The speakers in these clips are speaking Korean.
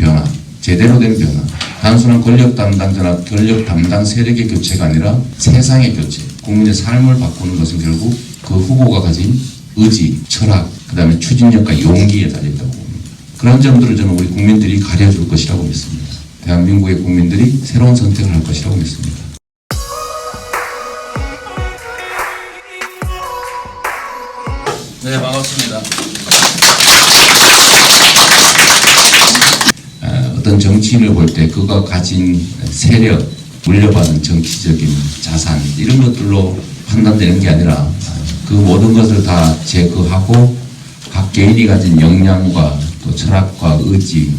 변화, 제대로 된 변화, 단순한 권력 담당자나 권력 담당 세력의 교체가 아니라 세상의 교체, 국민의 삶을 바꾸는 것은 결국 그 후보가 가진 의지, 철학, 그 다음에 추진력과 용기에 달려있다고 봅니다. 그런 점들을 저는 우리 국민들이 가려줄 것이라고 믿습니다. 대한민국의 국민들이 새로운 선택을 할 것이라고 믿습니다. 네, 반갑습니다. 어, 어떤 정치인을 볼 때 그가 가진 세력, 물려받은 정치적인 자산 이런 것들로 판단되는 게 아니라 어, 그 모든 것을 다 제거하고 각 개인이 가진 역량과 또 철학과 의지,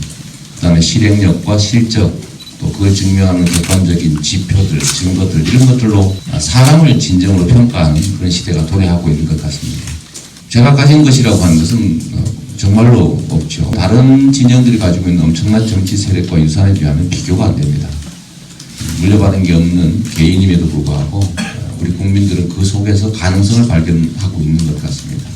그다음에 실행력과 실적 또 그걸 증명하는 객관적인 지표들, 증거들 이런 것들로 사람을 진정으로 평가하는 그런 시대가 도래하고 있는 것 같습니다. 제가 가진 것이라고 하는 것은 어, 정말로 없죠. 다른 진영들이 가지고 있는 엄청난 정치 세력과 유산에 비하면 비교가 안 됩니다. 물려받은 게 없는 개인임에도 불구하고 어, 우리 국민들은 그 속에서 가능성을 발견하고 있는 것 같습니다.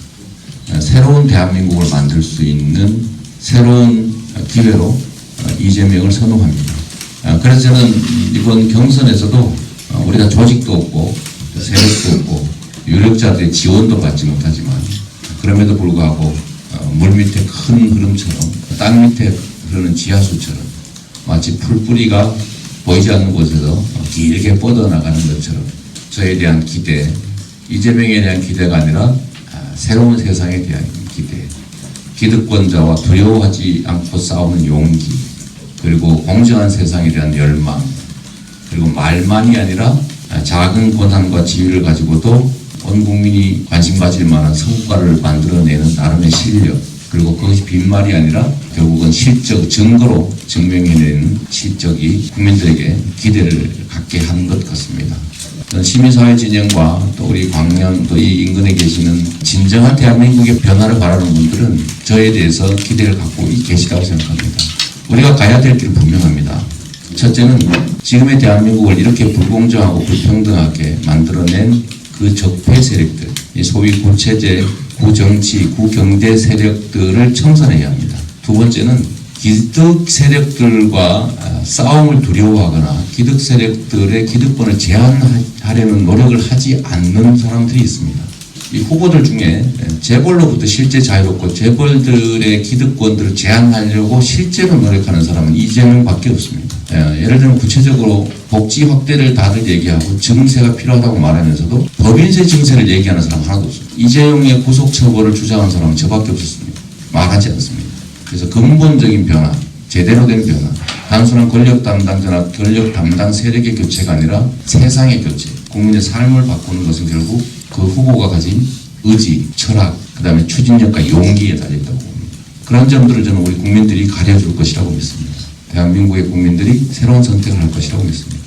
어, 새로운 대한민국을 만들 수 있는 새로운 어, 기회로 어, 이재명을 선호합니다. 어, 그래서 저는 이번 경선에서도 어, 우리가 조직도 없고 세력도 없고 유력자들의 지원도 받지 못하지만 그럼에도 불구하고 어, 물 밑에 큰 흐름처럼 땅 밑에 흐르는 지하수처럼 마치 풀뿌리가 보이지 않는 곳에서 어, 길게 뻗어나가는 것처럼 저에 대한 기대, 이재명에 대한 기대가 아니라 아, 새로운 세상에 대한 기대, 기득권자와 두려워하지 않고 싸우는 용기, 그리고 공정한 세상에 대한 열망, 그리고 말만이 아니라 아, 작은 권한과 지위를 가지고도 온 국민이 관심 가질 만한 성과를 만들어내는 나름의 실력, 그리고 그것이 빈말이 아니라 결국은 실적 증거로 증명해내는 실적이 국민들에게 기대를 갖게 한 것 같습니다. 시민사회 진영과 또 우리 또이 인근에 계시는 진정한 대한민국의 변화를 바라는 분들은 저에 대해서 기대를 갖고 계시다고 생각합니다. 우리가 가야 될 길은 분명합니다. 첫째는 지금의 대한민국을 이렇게 불공정하고 불평등하게 만들어낸 그 적폐 세력들, 이 소위 구체제, 구정치, 구경제 세력들을 청산해야 합니다. 두 번째는 기득 세력들과 아, 싸움을 두려워하거나 기득 세력들의 기득권을 제한하려는 노력을 하지 않는 사람들이 있습니다. 이 후보들 중에 재벌로부터 실제 자유롭고 재벌들의 기득권들을 제한하려고 실제로 노력하는 사람은 이재명밖에 없습니다. 예, 예를 들면 구체적으로 복지 확대를 다들 얘기하고 증세가 필요하다고 말하면서도 법인세 증세를 얘기하는 사람 하나도 없습니다. 이재용의 구속 처벌을 주장하는 사람은 저밖에 없었습니다. 말하지 않습니다. 그래서 근본적인 변화, 제대로 된 변화, 단순한 권력 담당자나 권력 담당 세력의 교체가 아니라 세상의 교체, 국민의 삶을 바꾸는 것은 결국 그 후보가 가진 의지, 철학, 그 다음에 추진력과 용기에 달려있다고 봅니다. 그런 점들을 저는 우리 국민들이 가려줄 것이라고 믿습니다. 대한민국의 국민들이 새로운 선택을 할 것이라고 믿습니다.